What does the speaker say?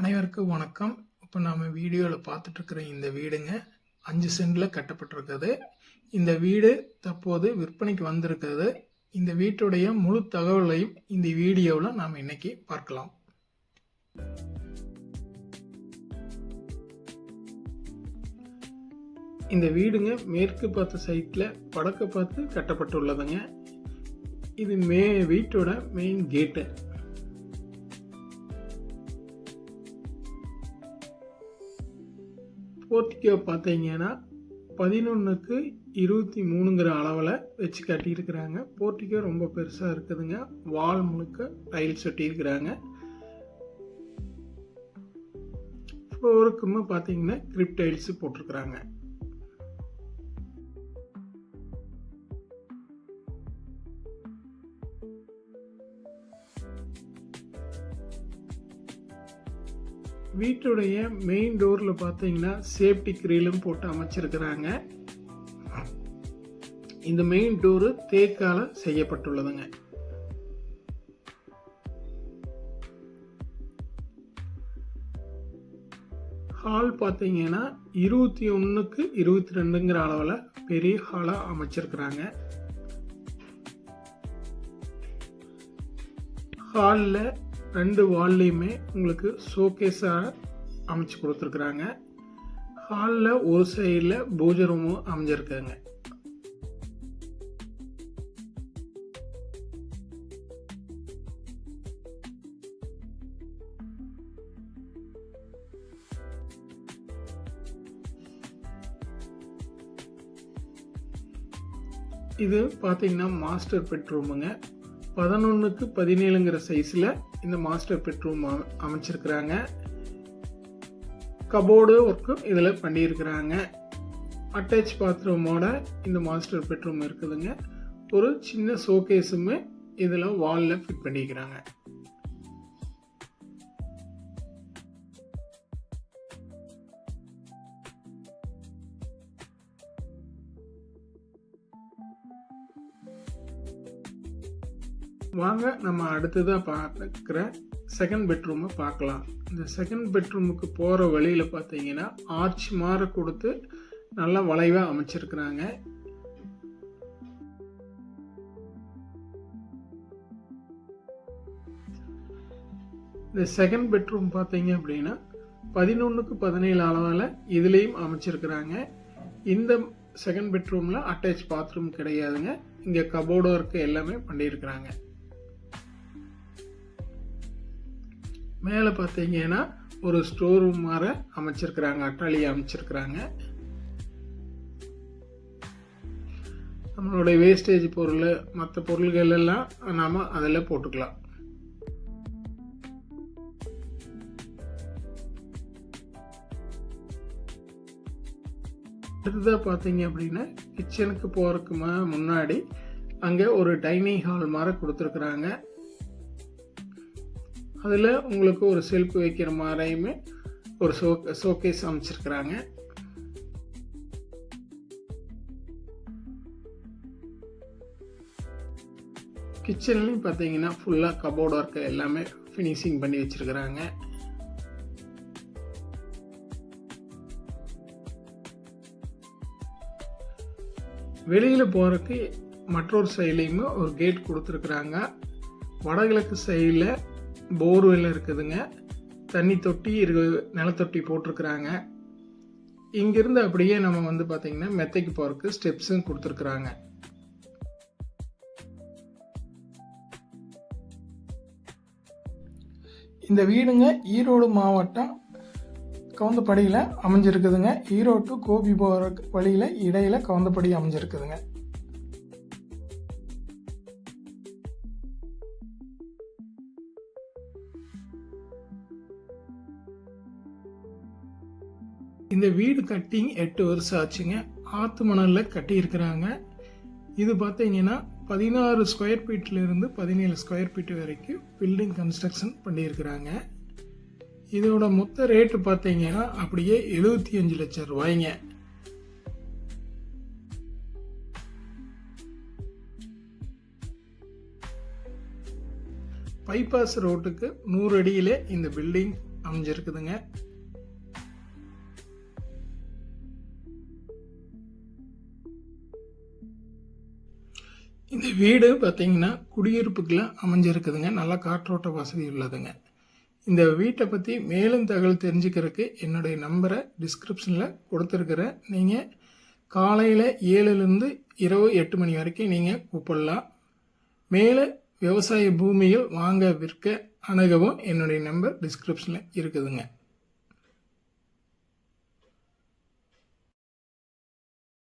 அனைவருக்கும் வணக்கம். இப்போ நாம் வீடியோவில் பார்த்துட்ருக்குற இந்த வீடுங்க அஞ்சு சென்டில் கட்டப்பட்டிருக்குது. இந்த வீடு தற்போது விற்பனைக்கு வந்திருக்கிறது இந்த வீட்டுடைய முழு தகவலையும் இந்த வீடியோவில் நாம் இன்னைக்கு பார்க்கலாம். இந்த வீடுங்க மேற்கு பார்த்த சைட்டில் வடக்கு பார்த்து கட்டப்பட்டுள்ளதுங்க. இது மே வீட்டோட மெயின் கேட்டு போர்ட்டிகோ பார்த்தீங்கன்னா பதினொன்றுக்கு இருபத்தி மூணுங்கிற அளவில் வச்சு கட்டியிருக்கிறாங்க. போர்ட்டிகோ ரொம்ப பெருசாக இருக்குதுங்க. வால் முழுக்க டைல்ஸ் ஒட்டியிருக்கிறாங்க. ஃப்ளோருக்குமே பார்த்தீங்கன்னா கிரிப் டைல்ஸ் போட்டிருக்கிறாங்க. வீட்டுடைய மெயின் டோரில் பார்த்தீங்கன்னா சேஃப்டி கிரீலும் போட்டு அமைச்சிருக்கிறாங்க. இந்த மெயின் டோரு தேக்கால செய்யப்பட்டுள்ளதுங்க. ஹால் பார்த்தீங்கன்னா இருபத்தி ஒன்றுக்கு இருபத்தி ரெண்டுங்கிற அளவில் பெரிய ஹாலாக அமைச்சிருக்கிறாங்க. ஹாலில் ரெண்டு வால்லையுமே உங்களுக்கு ஷோகேஸாக அமைச்சு கொடுத்துருக்குறாங்க. ஹாலில் ஒரு சைடில் பூஜை ரூமும் அமைஞ்சிருக்காங்க. இது பார்த்தீங்கன்னா மாஸ்டர் பெட்ரூமுங்க பதினொன்றுக்கு பதினேழுங்கிற சைஸில் இந்த மாஸ்டர் பெட்ரூம் அமைச்சிருக்கிறாங்க. கபோர்டு ஒர்க்கும் இதில் பண்ணியிருக்கிறாங்க. அட்டாச் பாத்ரூமோட இந்த மாஸ்டர் பெட்ரூம் இருக்குதுங்க. ஒரு சின்ன ஷோகேஸுமே இதில் வாலில் ஃபிட் பண்ணிக்கிறாங்க வாங்க நம்ம அடுத்ததாக பார்க்குற செகண்ட் பெட்ரூமை பார்க்கலாம். இந்த செகண்ட் பெட்ரூமுக்கு போகிற வழியில் பார்த்தீங்கன்னா ஆர்ச் மாற கொடுத்து நல்லா வளைவாக அமைச்சிருக்கிறாங்க. இந்த செகண்ட் பெட்ரூம் பார்த்தீங்க அப்படின்னா பதினொன்றுக்கு பதினேழு அளவில் இதுலேயும் அமைச்சிருக்கிறாங்க. இந்த செகண்ட் பெட்ரூமில் அட்டாச் பாத்ரூம் கிடையாதுங்க. இங்கே கபோர்டு ஒர்க்கு எல்லாமே பண்ணியிருக்கிறாங்க. மேலே பார்த்தீங்கன்னா ஒரு ஸ்டோர் ரூம் மாதிரி அமைச்சிருக்கிறாங்க அட்டாளி அமைச்சிருக்கிறாங்க. நம்மளுடைய வேஸ்டேஜ் பொருள் மற்ற பொருள்கள் எல்லாம் நாம் அதில் போட்டுக்கலாம். அடுத்ததாக பார்த்தீங்க அப்படின்னா கிச்சனுக்கு போகிறதுக்கு முன்னாடி அங்கே ஒரு டைனிங் ஹால் மாதிரி கொடுத்துருக்குறாங்க. அதில் உங்களுக்கு ஒரு செல்ஃப் வைக்கிற மாதிரியுமே ஒரு ஷோ ஷோகேஸ் அமைச்சிருக்கிறாங்க. கிச்சன்லேயும் பார்த்தீங்கன்னா ஃபுல்லாக கபோர்டு ஒர்க்கு எல்லாமே ஃபினிஷிங் பண்ணி வச்சுருக்கிறாங்க. வெளியில் போகிறதுக்கு மற்றொரு சைட்லேயுமே ஒரு கேட் கொடுத்துருக்குறாங்க. வடகிழக்கு சைடில் போர்வெல் இருக்குதுங்க. தண்ணி தொட்டி இருக்கு நிலத்தொட்டி போட்டிருக்கிறாங்க. இங்கிருந்து அப்படியே நம்ம வந்து பார்த்திங்கன்னா மெத்தைக்கு போகிறதுக்கு ஸ்டெப்ஸும் கொடுத்துருக்குறாங்க. இந்த வீடுங்க ஈரோடு மாவட்டம் கவுந்தப்படியில் அமைஞ்சிருக்குதுங்க. ஈரோடு கோபி போகிற வழியில் இடையில் கவுந்தப்படி அமைஞ்சிருக்குதுங்க. இந்த வீடு கட்டி எட்டு வருஷம் ஆச்சுங்க. ஆத்து மணலில் கட்டியிருக்கிறாங்க. இது பார்த்தீங்கன்னா பதினாறு ஸ்கொயர் ஃபீட்லேருந்து பதினேழு ஸ்கொயர் ஃபீட் வரைக்கும் பில்டிங் கன்ஸ்ட்ரக்ஷன் பண்ணியிருக்கிறாங்க. இதோட மொத்த ரேட்டு பார்த்தீங்கன்னா அப்படியே எழுபத்தி அஞ்சு லட்சம் ரூபாய்ங்க. பைபாஸ் ரோட்டுக்கு நூறு அடியிலே இந்த பில்டிங் அமைஞ்சிருக்குதுங்க. இந்த வீடு பார்த்தீங்கன்னா குடியிருப்புக்கெல்லாம் அமைஞ்சிருக்குதுங்க. நல்லா காற்றோட்ட வசதி உள்ளதுங்க. இந்த வீட்டை பற்றி மேலும் தகவல் தெரிஞ்சுக்கிறதுக்கு என்னுடைய நம்பரை டிஸ்கிரிப்ஷனில் கொடுத்துருக்குறேன் நீங்கள் காலையில் ஏழுலேருந்து இரவு எட்டு மணி வரைக்கும் நீங்கள் கூப்பிடலாம். மேலே விவசாய பூமியில் வாங்க விற்க அணுகவும் என்னுடைய நம்பர் டிஸ்கிரிப்ஷனில் இருக்குதுங்க.